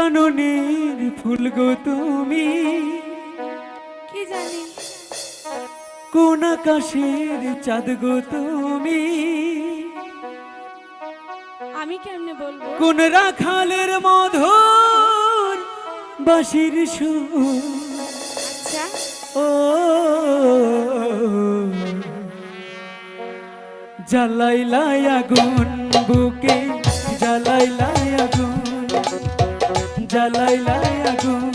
কোন কাননের ফুল গো তুমি। কি জানি? কোন আকাশের চাঁদ গো তুমি। আমি কেমনে বলব? কোন রাখালের মধুর বাঁশির সুর। আচ্ছা। ও জ্বালাইলাই আগুন বুকে জ্বালাইলাই আগুন জ্বালাইলাই আগুন।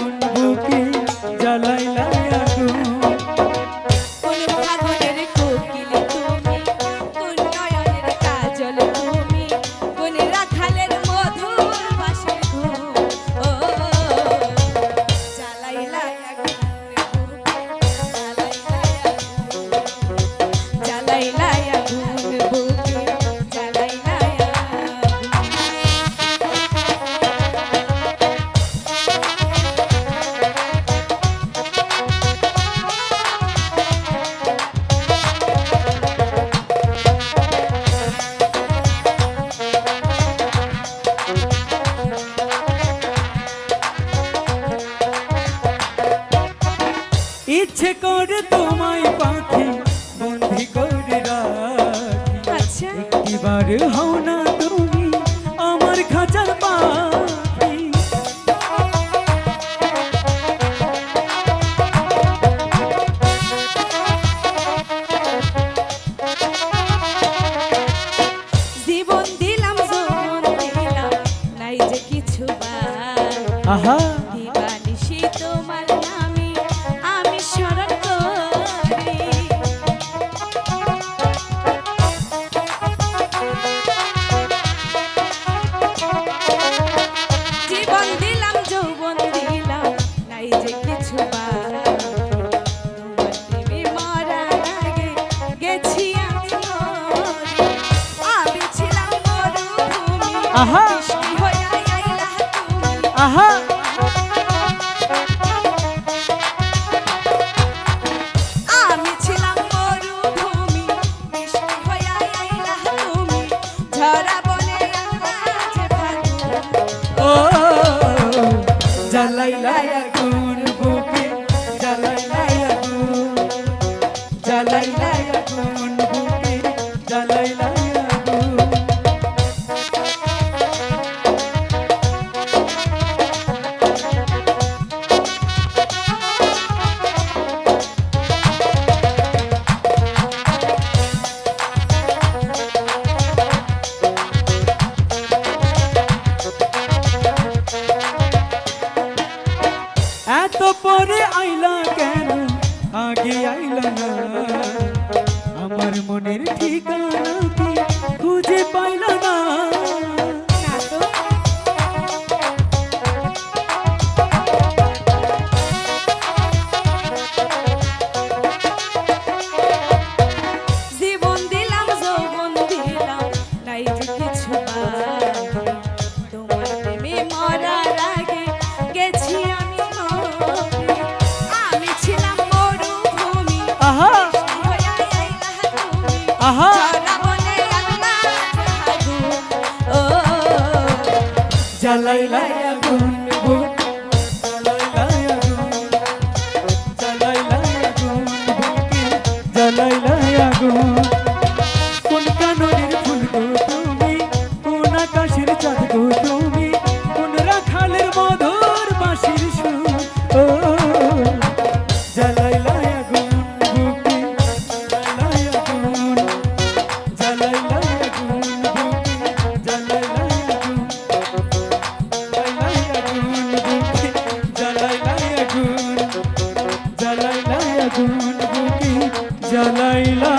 ইচ্ছে করে তোমায় পাখি বন্দি করে রাখি। আচ্ছা একটিবার হও না তুমি আমার খাঁচার পাখি। জীবন দিলাম যৌবন দিলাম নাই যে কিছু আহা। আহা। আহা পরে আইলা কেন? আগে আইলা না। আমার মনের ঠিকানা কি খুঁজে পাইলা না। চালাইলাইয়া গুনগুন চালাইলাইয়া গুনগুন চালাইলাইয়া গুনগুন জানাইলা